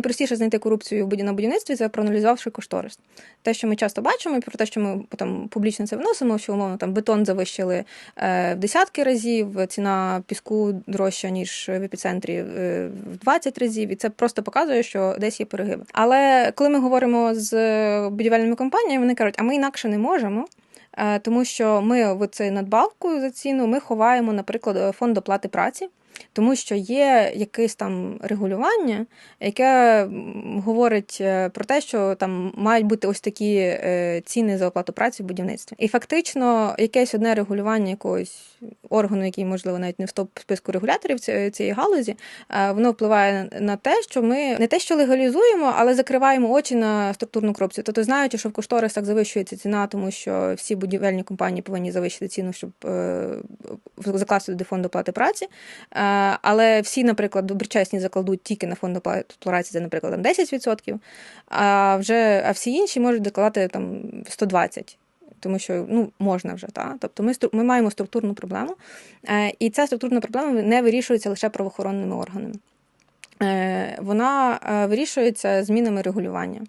Найпростіше знайти корупцію на будівництві це проаналізувавши кошторис. Те, що ми часто бачимо, і про те, що ми там публічно це вносимо, що умовно там бетон завищили е, в десятки разів, ціна піску дорожча ніж в епіцентрі е, в 20 разів, і це просто показує, що десь є перегиби. Але коли ми говоримо з будівельними компаніями, вони кажуть, а ми інакше не можемо. е, Тому що ми в цей надбавку за ціну ми ховаємо, наприклад, фонд оплати праці, тому що є якесь там регулювання, яке говорить е, про те, що там мають бути ось такі е, ціни за оплату праці в будівництві. І фактично якесь одне регулювання якогось органу, який можливо навіть не в топ списку регуляторів цієї галузі, е, воно впливає на те, що ми не те, що легалізуємо, але закриваємо очі на структурну корупцію. Тобто, знаючи, що в кошторисах завищується ціна, тому що всі будівельні компанії повинні завищити ціну, щоб закласти до фонду оплати праці. Е, Але всі, наприклад, доброчесні закладуть тільки на фонд праці, це, наприклад, там 10%, а вже а всі інші можуть докладати там 120%. Тому що ну можна вже та тобто ми ми маємо структурну проблему, е, і ця структурна проблема не вирішується лише правоохоронними органами. Е, вона вирішується змінами регулювання.